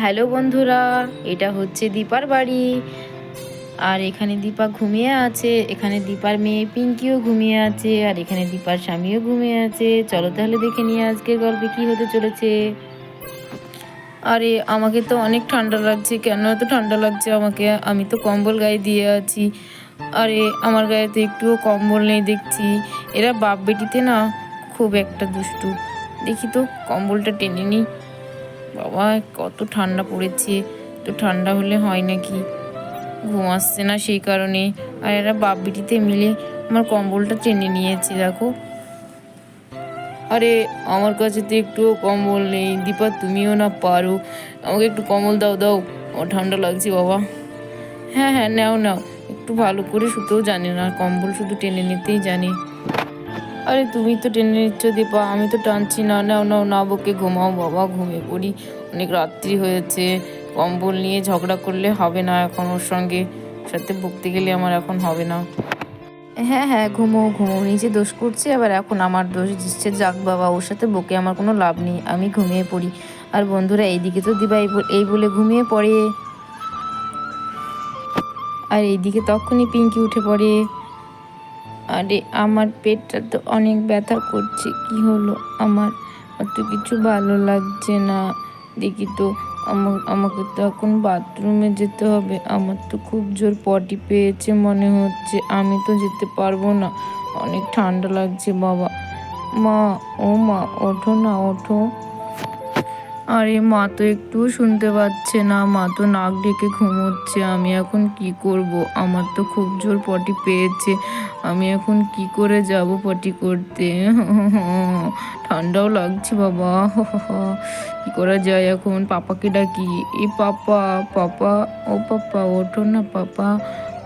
Hello বন্ধুরা, এটা হচ্ছে দীপার বাড়ি। আর এখানে দীপা ঘুমিয়ে আছে, এখানে দীপার মেয়ে পিঙ্কিও ঘুমিয়ে আছে, আর এখানে দীপার স্বামীও ঘুমিয়ে আছে। চলো তাহলে দেখে নিয়ে আজকের গল্পে কি হতে চলেছে। আরে, আমাকে তো অনেক ঠান্ডা লাগছে, কেন এত ঠান্ডা লাগছে আমাকে? আমি তো কম্বল গায়ে দিয়ে আছি। আরে, আমার গায়ে তো একটুও কম্বল নেই দেখছি। এরা বাপ বেটিতে না খুব একটা দুষ্টু। দেখি তো, কম্বলটা টেনে নিই। বাবা, কত ঠান্ডা পড়েছে। তো ঠান্ডা হলে হয় নাকি? ঘুম আসছে না সেই কারণে। আর এরা বাপবিটিতে মিলে আমার কম্বলটা টেনে নিয়েছে, দেখো। আরে, আমার কাছে তো একটুও কম্বল নেই। দীপা, তুমিও না পারো। আমাকে একটু কম্বল দাও দাও। আমার ঠান্ডা লাগছে, বাবা। হ্যাঁ হ্যাঁ নাও নাও। একটু ভালো করে শুতেও জানি না। কম্বল শুধু টেনে নিতেই জানি। আরে তুমি তো টেনে নিচ্ছ দীপা, আমি তো টানছি, না নাও নাও না, বকে ঘুমাও, বাবা, ঘুমিয়ে পড়ি। অনেক রাত্রি হয়েছে, কম্বল নিয়ে ঝগড়া করলে হবে না এখন ওর সঙ্গে। সাথে বকতে গেলে আমার এখন হবে না। হ্যাঁ হ্যাঁ ঘুমো ঘুমো নিজে দোষ করছে, আবার এখন আমার দোষ দিচ্ছে। যাক বাবা, ওর সাথে বকে আমার কোনো লাভ নেই, আমি ঘুমিয়ে পড়ি। আর বন্ধুরা, এইদিকে তো দিবা এই বলে ঘুমিয়ে পড়ে। আর এইদিকে তখনই পিঙ্কি উঠে পড়ে। আরে, আমার পেটটা তো অনেক ব্যথা করছে। কি হলো? আমার অত কিছু ভালো লাগছে না। দেখি তো, আমা- আমাকে তো এখন বাথরুমে যেতে হবে। আমার তো খুব জোর পটি পেয়েছে মনে হচ্ছে। আমি তো যেতে পারব না। অনেক ঠান্ডা লাগছে, বাবা। মা, ও মা, ওঠো না, ওঠো। আরে মা তো একটুও শুনতে পাচ্ছে না। মা তো নাক ডেকে ঘুমোচ্ছে। আমি এখন কি করব? আমার তো খুব জোর পটি পেয়েছে। আমি এখন কি করে যাব পটি করতে? ঠান্ডাও লাগছে বাবা। কি করা যায় এখন? পাপাকে ডাকি। এ পাপা পাপা, ও পাপা, ওঠো না পাপা।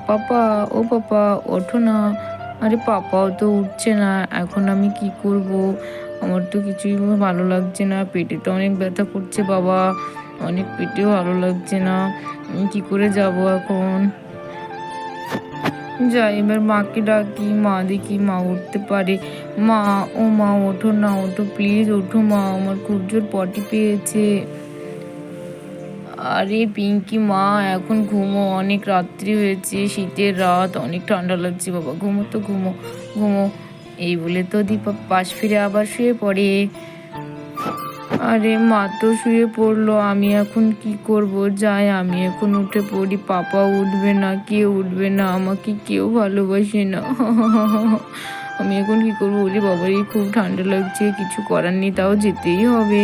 পাপা, ও পাপা, ওঠো না। আরে পাপাও তো উঠছে না। এখন আমি কি করব? আমার তো কিছুই ভালো লাগছে না, পেটে তো অনেক ব্যথা করছে বাবা, অনেক পেটেও ভালো লাগছে না কি করে যাব এখন? যাই, এবার মাকে ডাকি, মা দেখি মা উঠতে পারে। মা, ও মা, ওঠো না, ওঠো প্লিজ ওঠো মা, আমার খুব জোর পটি পেয়েছে। আরে পিঙ্কি মা, এখন ঘুমো, অনেক রাত্রি হয়েছে, শীতের রাত, অনেক ঠান্ডা লাগছে বাবা, ঘুমো তো, ঘুমো ঘুমো। এই বলে তো দীপা পাশ ফিরে আবার শুয়ে পড়ে। আরে মা তো শুয়ে পড়ল, আমি এখন কি করব? যাই, আমি এখন উঠে পড়ি। পাপা উঠবে না, কেউ উঠবে না, আমাকে কেউ ভালোবাসে না। আমি এখন কি করব বলি? বাবারই খুব ঠান্ডা লাগছে, কিছু করার নেই, তাও যেতেই হবে।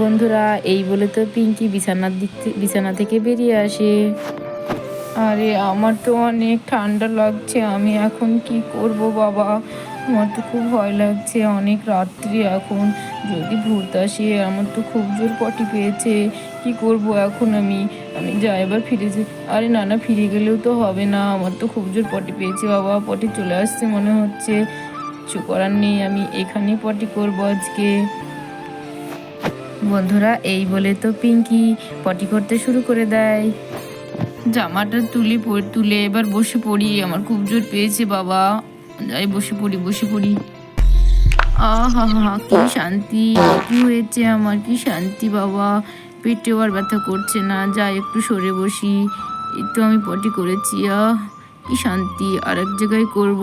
বন্ধুরা, এই বলে তো পিঙ্কি বিছানার দিক বিছানা থেকে বেরিয়ে আসে। আরে, আমার তো অনেক ঠান্ডা লাগছে, আমি এখন কি করব বাবা? আমার তো খুব ভয় লাগছে, অনেক রাত্রি এখন। যদি ভূত আসে, আমার তো খুব জোর পটি পেয়েছে, কি করব এখন আমি? আমি যাই এবার ফিরে যাই। আরে না না, ফিরে গেলেও তো হবে না, আমার তো খুব জোর পটি পেয়েছে বাবা, পটি চলে আসছে মনে হচ্ছে। কিছু করার নেই, আমি এখানেই পটি করব আজকে। বন্ধুরা, এই বলে তো পিঙ্কি পটি করতে শুরু করে দেয়। জামাটা তুলে তুলে এবার বসে পড়ি। আমার খুব জোর পেয়েছে, বাবা। যাই বসে পড়ি বসে পড়ি। আহা হা কি শান্তি। কি হয়েছে আমার? কি শান্তি, বাবা। পেটেও আর ব্যথা করছে না। যাই একটু সরে বসি। তো আমি পটি করেছি, আহ। কি শান্তি। আর এক জায়গায় করব।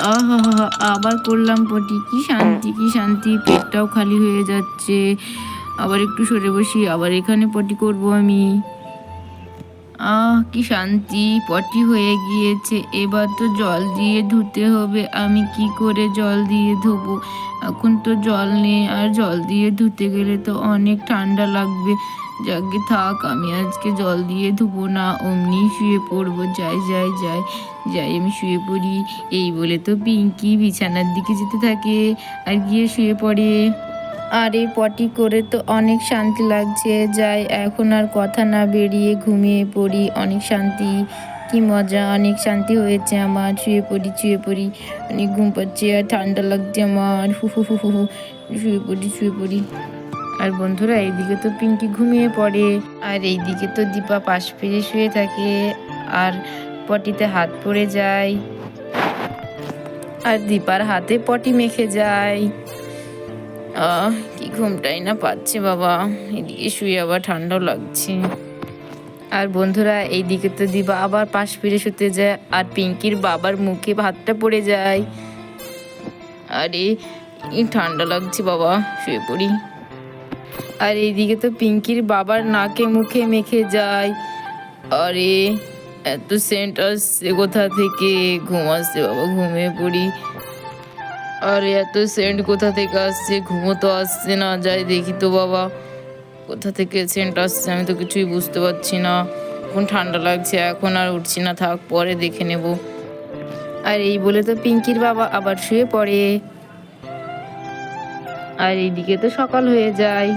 আহা, আবার করলাম পটি। কি শান্তি কি শান্তি। পেটটাও খালি হয়ে যাচ্ছে। আবার একটু সরে বসি, আবার এখানে পটি করব আমি। আহ, কি শান্তি, পটি হয়ে গিয়েছে। এবার তো জল দিয়ে ধুতে হবে, আমি কি করে জল দিয়ে ধোবো? এখন তো জল নেই, আর জল দিয়ে ধুতে গেলে তো অনেক ঠান্ডা লাগবে। যাকে থাক, আমি আজকে জল দিয়ে ধুবো না, অমনি শুয়ে পড়ব, যাই যাই যাই যাই, আমি শুয়ে পড়ি। এই বলে তো পিঙ্কি বিছানার দিকে যেতে থাকে, আর গিয়ে শুয়ে পড়ে। আর এই পটি করে তো অনেক শান্তি লাগছে, যাই এখন আর কথা না বেরিয়ে ঘুমিয়ে পড়ি। অনেক শান্তি, কি মজা, অনেক শান্তি হয়েছে আমার। শুয়ে পড়ি শুয়ে পড়ি, অনেক ঘুম পাচ্ছে আর ঠান্ডা লাগছে আমার। হু হু হু হু। শুয়ে পড়ি শুয়ে পড়ি। আর বন্ধুরা, এইদিকে তো পিঙ্কি ঘুমিয়ে পড়ে। আর এইদিকে তো দীপা পাশ ফিরে শুয়ে থাকে, আর পটিতে হাত পড়ে যায়। আর দীপার হাতে পটি মেখে যায়। কি ঘুমটাই না পাচ্ছে বাবা। এদিকে শুয়ে আবার ঠান্ডাও লাগছে। আর বন্ধুরা, এইদিকে তো দিবা আবার পাশ ফিরে শুতে যায়, আর পিঙ্কির বাবার মুখে ভাতটা পড়ে যায়। আরে, এই ঠান্ডা লাগছে বাবা, শুয়ে পড়ি। আর এইদিকে তো পিঙ্কির বাবার নাকে মুখে মেখে যায়। আরে, এত সেন্ট আসছে কোথা থেকে? ঘুম আসছে বাবা, ঘুমিয়ে পড়ি। আরে, এত সেন্ট কোথা থেকে আসছে? ঘুমো তো আসছে না। যাই দেখি তো বাবা, কোথা থেকে সেন্ট আসছে আমি তো কিছুই বুঝতে পারছি না। এখন ঠান্ডা লাগছে, এখন আর উঠছি না। থাক, পরে দেখে নেব। আর এই বলে তো পিঙ্কির বাবা আবার শুয়ে পড়ে। আর এইদিকে তো সকাল হয়ে যায়।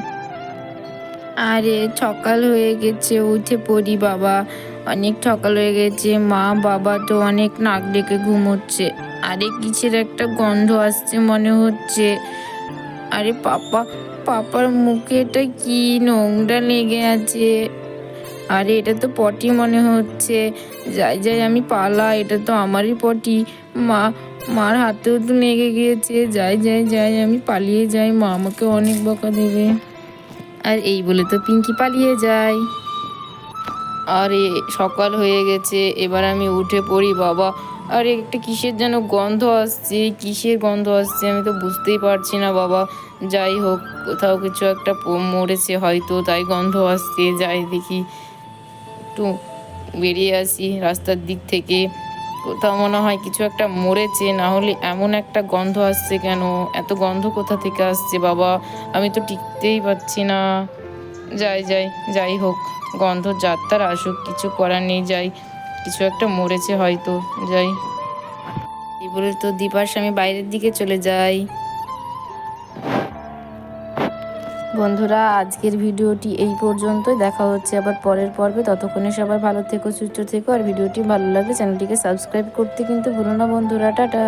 আরে, সকাল হয়ে গেছে, উঠে পড়ি বাবা। অনেক সকাল হয়ে গেছে। মা, বাবা তো অনেক নাক ডেকে ঘুমোচ্ছে। আরে কিসের একটা গন্ধ আসছে মনে হচ্ছে। আরে পাপা, পাপার মুখে এটা কি নোংরা লেগে আছে? আরে এটা তো পটি মনে হচ্ছে। যাই যাই, আমি পালা, এটা তো আমারই পটি। মা, মার হাতেও তো লেগে গিয়েছে। যাই যাই যাই, আমি পালিয়ে যাই, মা আমাকে অনেক বকা দেবে। আর এই বলে তো পিঙ্কি পালিয়ে যায়। আরে, সকাল হয়ে গেছে, এবার আমি উঠে পড়ি, বাবা। আরে একটা কিসের যেন গন্ধ আসছে, কিসের গন্ধ আসছে আমি তো বুঝতেই পারছি না বাবা। যাই হোক, কোথাও কিছু একটা মরেছে হয়তো, তাই গন্ধ আসছে, যাই দেখি। একটু বেরিয়ে আসি রাস্তার দিক থেকে। কোথাও মনে হয় কিছু একটা মরেছে, না হলে এমন একটা গন্ধ আসছে কেন? এত গন্ধ কোথা থেকে আসছে বাবা? আমি তো টিকতেই পারছি না। যাই যাই যাই হোক, গন্ধ যাত্রার আসুক, কিছু করার নেই, যাই। কিছু একটা মরেছে হয়তো, যাই। এই বলে তো দীপার স্বামী বাইরের দিকে চলে যাই বন্ধুরা, আজকের ভিডিওটি এই পর্যন্তই। দেখা হচ্ছে আবার পরের পর্বে। ততক্ষণে সবাই ভালো থেকো, সুস্থ থেকো। আর ভিডিওটি ভালো লাগে চ্যানেলটিকে সাবস্ক্রাইব করতে কিন্তু ভুলো না বন্ধুরা। টাটা।